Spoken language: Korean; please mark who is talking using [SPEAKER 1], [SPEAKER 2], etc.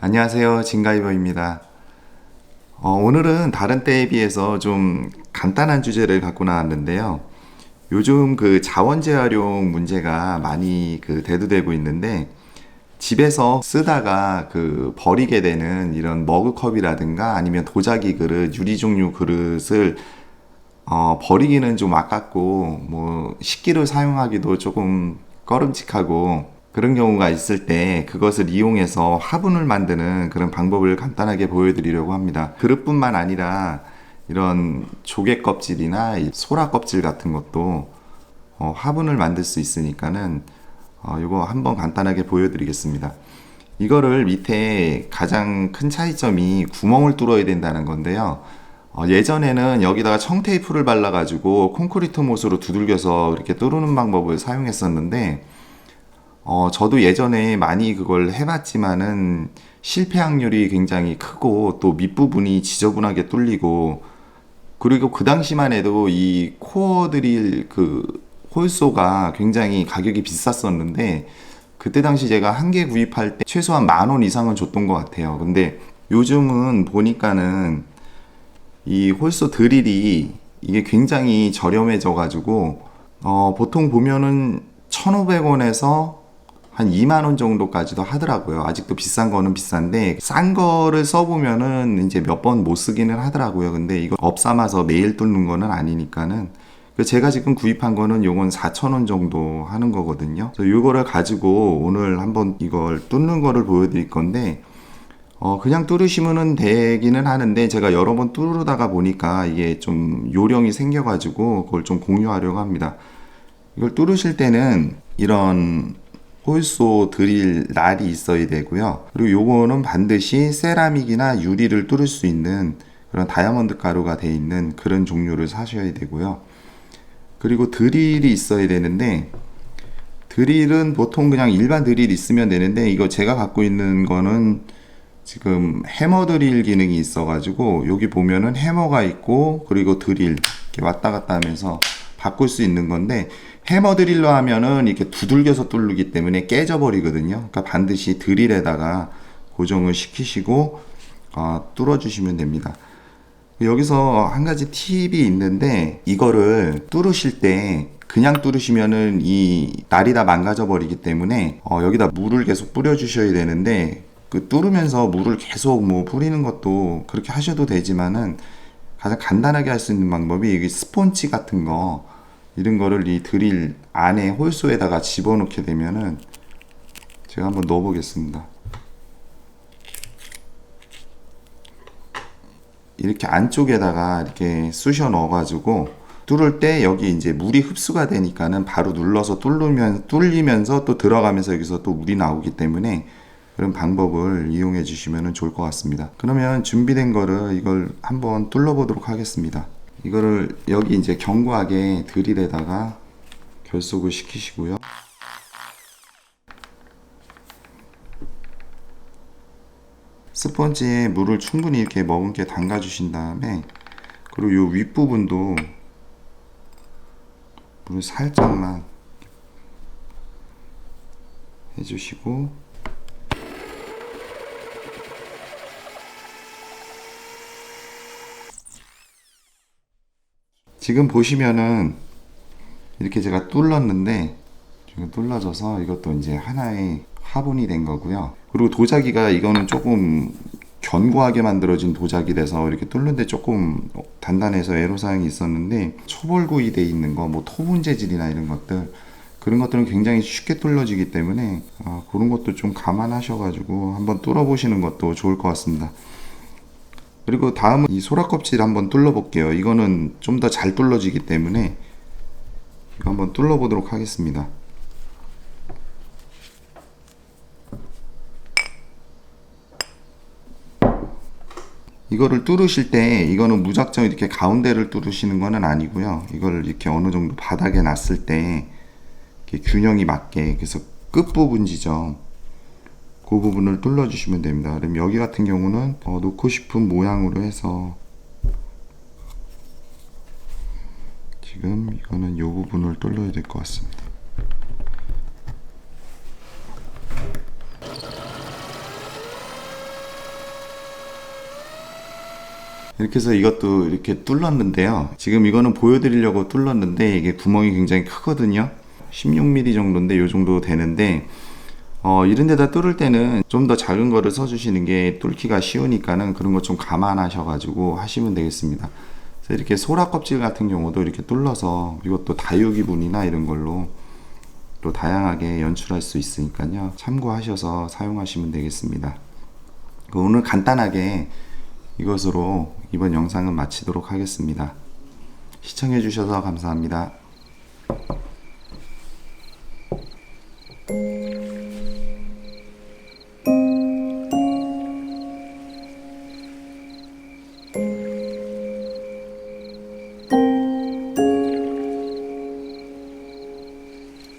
[SPEAKER 1] 안녕하세요. 진가이버입니다. 어, 오늘은 다른 때에 비해서 좀 간단한 주제를 갖고 나왔는데요. 요즘 그 자원 재활용 문제가 많이 그 대두되고 있는데 집에서 쓰다가 그 버리게 되는 이런 머그컵이라든가 아니면 도자기 그릇, 유리 종류 그릇을 어, 버리기는 좀 아깝고 뭐 식기를 사용하기도 조금 꺼름직하고 그런 경우가 있을 때 그것을 이용해서 화분을 만드는 그런 방법을 간단하게 보여드리려고 합니다. 그릇뿐만 아니라 이런 조개 껍질이나 이 소라 껍질 같은 것도 어, 화분을 만들 수 있으니까는 어, 이거 한번 간단하게 보여드리겠습니다. 이거를 밑에 가장 큰 차이점이 구멍을 뚫어야 된다는 건데요. 어, 예전에는 여기다가 청테이프를 발라가지고 콘크리트 못으로 두들겨서 이렇게 뚫는 방법을 사용했었는데 어, 저도 예전에 많이 그걸 해봤지만은 실패 확률이 굉장히 크고 또 밑부분이 지저분하게 뚫리고 그리고 그 당시만 해도 이 코어 드릴 그 홀소가 굉장히 가격이 비쌌었는데 그때 당시 제가 한 개 구입할 때 최소한 만 원 이상은 줬던 것 같아요. 근데 요즘은 보니까는 이 홀소 드릴이 이게 굉장히 저렴해져 가지고 어, 보통 보면은 1,500원에서 한 2만 원 정도까지도 하더라고요. 아직도 비싼 거는 비싼데 싼 거를 써보면은 이제 몇 번 못 쓰기는 하더라고요. 근데 이거 업 삼아서 매일 뚫는 거는 아니니까는 그 제가 지금 구입한 거는 요건 4,000원 정도 하는 거거든요. 그래서 요거를 가지고 오늘 한번 이걸 뚫는 거를 보여드릴 건데 어 그냥 뚫으시면은 되기는 하는데 제가 여러 번 뚫으다가 보니까 이게 좀 요령이 생겨가지고 그걸 좀 공유하려고 합니다. 이걸 뚫으실 때는 이런 홀소 드릴 날이 있어야 되고요. 그리고 요거는 반드시 세라믹이나 유리를 뚫을 수 있는 그런 다이아몬드 가루가 돼 있는 그런 종류를 사셔야 되고요. 그리고 드릴이 있어야 되는데 드릴은 보통 그냥 일반 드릴 있으면 되는데 이거 제가 갖고 있는 거는 지금 해머 드릴 기능이 있어가지고 여기 보면은 해머가 있고 그리고 드릴 이렇게 왔다 갔다 하면서 바꿀 수 있는 건데 해머 드릴로 하면은 이렇게 두들겨서 뚫르기 때문에 깨져버리거든요. 그러니까 반드시 드릴에다가 고정을 시키시고 어, 뚫어주시면 됩니다. 여기서 한 가지 팁이 있는데 이거를 뚫으실 때 그냥 뚫으시면은 이 날이 다 망가져 버리기 때문에 어, 여기다 물을 계속 뿌려 주셔야 되는데 그 뚫으면서 물을 계속 뭐 뿌리는 것도 그렇게 하셔도 되지만은 가장 간단하게 할 수 있는 방법이 여기 스폰지 같은 거 이런 거를 이 드릴 안에 홀소에다가 집어넣게 되면은 제가 한번 넣어 보겠습니다. 이렇게 안쪽에다가 이렇게 쑤셔 넣어가지고 뚫을 때 여기 이제 물이 흡수가 되니까는 바로 눌러서 뚫으면 뚫리면서 또 들어가면서 여기서 또 물이 나오기 때문에 그런 방법을 이용해 주시면 좋을 것 같습니다. 그러면 준비된 거를 이걸 한번 뚫어 보도록 하겠습니다. 이거를 여기 이제 견고하게 드릴에다가 결속을 시키시고요. 스펀지에 물을 충분히 이렇게 머금게 담가 주신 다음에 그리고 이 윗부분도 물을 살짝만 해주시고 지금 보시면은 이렇게 제가 뚫었는데 지금 뚫어져서 이것도 이제 하나의 화분이 된 거고요. 그리고 도자기가 이거는 조금 견고하게 만들어진 도자기라서 이렇게 뚫는데 조금 단단해서 애로사항이 있었는데 초벌구이 돼 있는 거, 뭐 토분 재질이나 이런 것들 그런 것들은 굉장히 쉽게 뚫려지기 때문에 아, 그런 것도 좀 감안하셔가지고 한번 뚫어보시는 것도 좋을 것 같습니다. 그리고 다음은 이 소라 껍질 한번 뚫러 볼게요. 이거는 좀 더 잘 뚫러지기 때문에 이거 한번 뚫러 보도록 하겠습니다. 이거를 뚫으실 때 이거는 무작정 이렇게 가운데를 뚫으시는 거는 아니고요. 이걸 이렇게 어느 정도 바닥에 놨을 때 균형이 맞게 그래서 끝 부분 지점 그 부분을 뚫어주시면 됩니다. 그럼 여기 같은 경우는 어, 놓고 싶은 모양으로 해서 지금 이거는 이 부분을 뚫어야 될 것 같습니다. 이렇게 해서 이것도 이렇게 뚫렀는데요. 지금 이거는 보여드리려고 뚫렀는데 이게 구멍이 굉장히 크거든요. 16mm 정도인데 이 정도 되는데 어, 이런 데다 뚫을 때는 좀 더 작은 거를 써주시는 게 뚫기가 쉬우니까는 그런 거 좀 감안하셔가지고 하시면 되겠습니다. 이렇게 소라 껍질 같은 경우도 이렇게 뚫러서 이것도 다육이분이나 이런 걸로 또 다양하게 연출할 수 있으니까요. 참고하셔서 사용하시면 되겠습니다. 그 오늘 간단하게 이것으로 이번 영상은 마치도록 하겠습니다. 시청해주셔서 감사합니다.